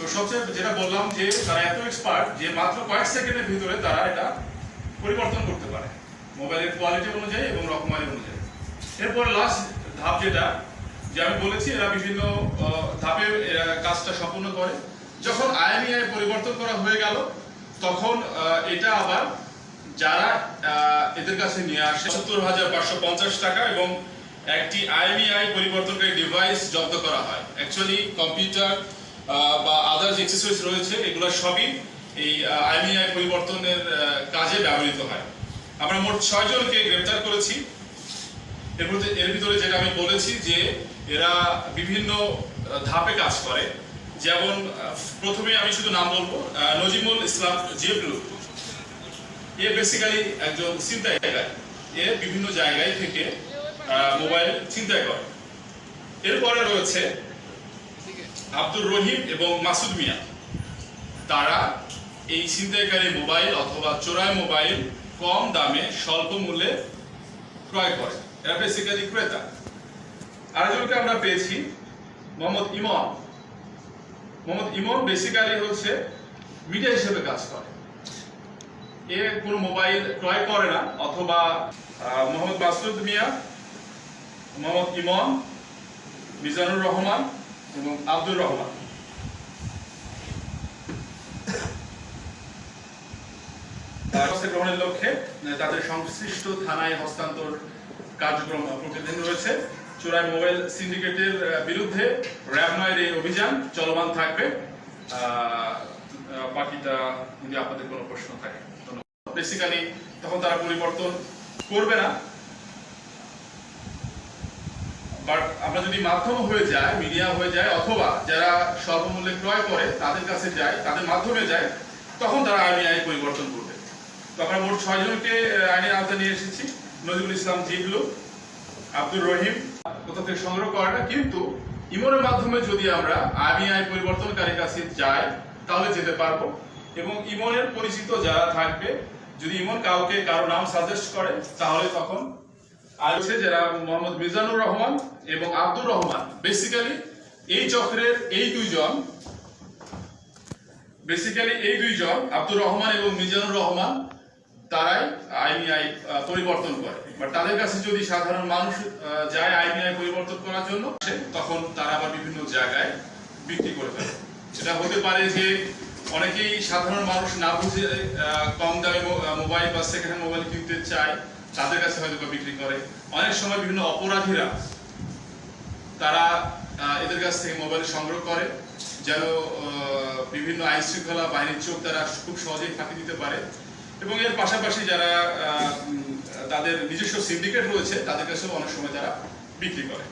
তো সবচেয়ে যেটা বললাম যে তারা এত এক্সপার্ট যে মাত্র কয়েক সেকেন্ডের ভিতরে তারা এটা পরিবর্তন করতে পারে। মোবাইলের কোয়ালিটি অনুযায়ী এবং রকমারি অনুযায়ী। এরপর লাস্ট ধাপ যেটা, যে আমি বলেছি এরা বিভিন্ন ধাপে কাজটা সম্পূর্ণ করে। যখন আইএমইআই পরিবর্তন করা হয়ে গেল, তখন এটা আবার যারা এদের কাছে নিয়ে আসে, সত্তর হাজার পাঁচশো পঞ্চাশ টাকা এবং একটি আইএমইআই পরিবর্তনকারী ডিভাইস জব্দ করা হয়। অ্যাকচুয়ালি কম্পিউটার বা আদার্স এক্সেসরিজ রয়েছে, এগুলো সবই এই আইএমইআই পরিবর্তনের কাজে ব্যবহৃত হয়। আমরা মোট ছয়জনকে গ্রেপ্তার করেছি। এর ভিতরে যেটা আমি বলেছি যে এরা বিভিন্ন ধাপে কাজ করে। যেমন প্রথমে আমি শুধু নাম বলব নজিমুল ইসলাম জিবলু এ বেসিক্যালি একজন ছিনতাইকারী এ বিভিন্ন জায়গায় থেকে মোবাইল ছিনতাই করে। এরপরে রয়েছে আব্দুর রহিম এবং মাসুদ মিয়া। তারা এই ছিনতাইকারী মোবাইল অথবা চোরাই মোবাইল কম দামে স্বল্প মূল্যে ক্রয় করে। এরা বেসিক্যালি ক্রেতা। আরেকজনকে আমরা পেয়েছি, মোহাম্মদ ইমন। মোহাম্মদ ইমন বেসিক্যালি হচ্ছে মিডিয়া হিসেবে কাজ করে। এ কোনো মোবাইল ক্রয় করে না, অথবা মোহাম্মদ মাসুদ মিয়া, মোহাম্মদ ইমন, মিজানুর রহমান এবং আব্দুর রহমান। গ্রহণের লক্ষ্যে তাদের সংশ্লিষ্ট থানায় হস্তান্তর কার্যক্রম রয়েছে। চোরাই মোবাইল সিন্ডিকেটের বিরুদ্ধে র্যাব এই অভিযান চলমান থাকবে। বাকিটা যদি আপনাদের কোনো প্রশ্ন থাকে বেসিক্যালি তখন তারা পরিবর্তন করবে না। বাট আমরা যদি মাধ্যম হয়ে যায় মিডিয়া হয়ে যায় অথবা যারা স্বল্পমূল্যে ক্রয় করে, তাদের কাছে যায় তাদের মাধ্যমে যায় তখন তারা আইনি আইন পরিবর্তন করবে। তো আমরা মোট ছয় জনকে আইনের আওতায় নিয়ে এসেছি। নজরুল ইসলাম জিবলু আব্দুর রহিম, কোথা থেকে সংগ্রহ করে না কিন্তু ইমনের মাধ্যমে যদি আমরা আইনি আইন পরিবর্তনকারীর কাছে যাই, তাহলে যেতে পারব। এবং ইমনের পরিচিত যারা থাকবে, যদি ইমন কাউকে কারও নাম সাজেস্ট করে, তাহলে তখন হচ্ছে যারা মোহাম্মদ মিজানুর রহমান এবং আব্দুর রহমান। বেসিক্যালি এই চক্রের এই দুইজন বেসিক্যালি এই দুইজন, আব্দুর রহমান এবং মিজানুর রহমান, তারাই আইনি আই পরিবর্তন করে। বাট তাদের কাছে যদি সাধারণ মানুষ যায় আইনি আই পরিবর্তন করার জন্য, তখন তারা আবার বিভিন্ন জায়গায় বিক্রি করে ফেলে। সেটা হতে পারে যে অনেকেই সাধারণ মানুষ না বুঝে কম দামে মোবাইল বা সেকেন্ড হ্যান্ড মোবাইল কিনতে চায়। তাদের কাছে হয়তো বিক্রি করে। অনেক সময় বিভিন্ন অপরাধীরা তারা এদের কাছ থেকে মোবাইল সংগ্রহ করে, যেন বিভিন্ন আইন শৃঙ্খলা বাহিনীর চোখ তারা খুব সহজেই ফাঁকি দিতে পারে। এবং এর পাশাপাশি যারা তাদের নিজস্ব সিন্ডিকেট রয়েছে, তাদের কাছেও অনেক সময় তারা বিক্রি করে।